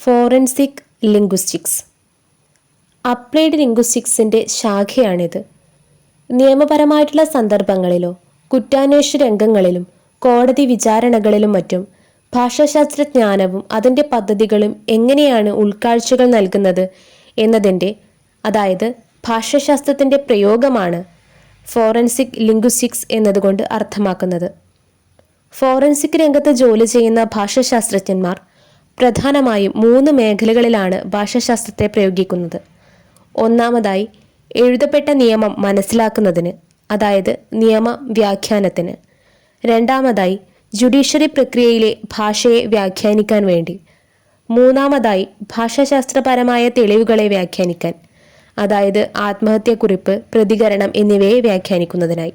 Forensic linguistics applied ലിംഗ്വിസ്റ്റിക്സിന്റെ ശാഖയാണിത്. നിയമപരമായിട്ടുള്ള സന്ദർഭങ്ങളിലോ കുറ്റാന്വേഷണ രംഗങ്ങളിലും കോടതി വിചാരണകളിലും മറ്റും ഭാഷാശാസ്ത്രജ്ഞാനവും അതിന്റെ പദ്ധതികളും എങ്ങനെയാണ് ഉൾക്കാഴ്ചകൾ നൽകുന്നത് എന്നതിന്റെ അതായത് ഭാഷാശാസ്ത്രത്തിന്റെ പ്രയോഗമാണ് ഫോറൻസിക് ലിംഗ്വിസ്റ്റിക്സ് എന്നതുകൊണ്ട് അർത്ഥമാക്കുന്നത്. ഫോറൻസിക് രംഗത്ത് ജോലി ചെയ്യുന്ന ഭാഷാശാസ്ത്രജ്ഞന്മാർ പ്രധാനമായും മൂന്ന് മേഖലകളിലാണ് ഭാഷാശാസ്ത്രത്തെ പ്രയോഗിക്കുന്നത്. ഒന്നാമതായി എഴുതപ്പെട്ട നിയമം മനസ്സിലാക്കുന്നതിന് അതായത് നിയമ വ്യാഖ്യാനത്തിന്. രണ്ടാമതായി ജുഡീഷ്യറി പ്രക്രിയയിലെ ഭാഷയെ വ്യാഖ്യാനിക്കാൻ വേണ്ടി. മൂന്നാമതായി ഭാഷാശാസ്ത്രപരമായ തെളിവുകളെ വ്യാഖ്യാനിക്കാൻ. അതായത് ആത്മഹത്യക്കുറിപ്പ് പ്രതികരണം എന്നിവയെ വ്യാഖ്യാനിക്കുന്നതിനായി.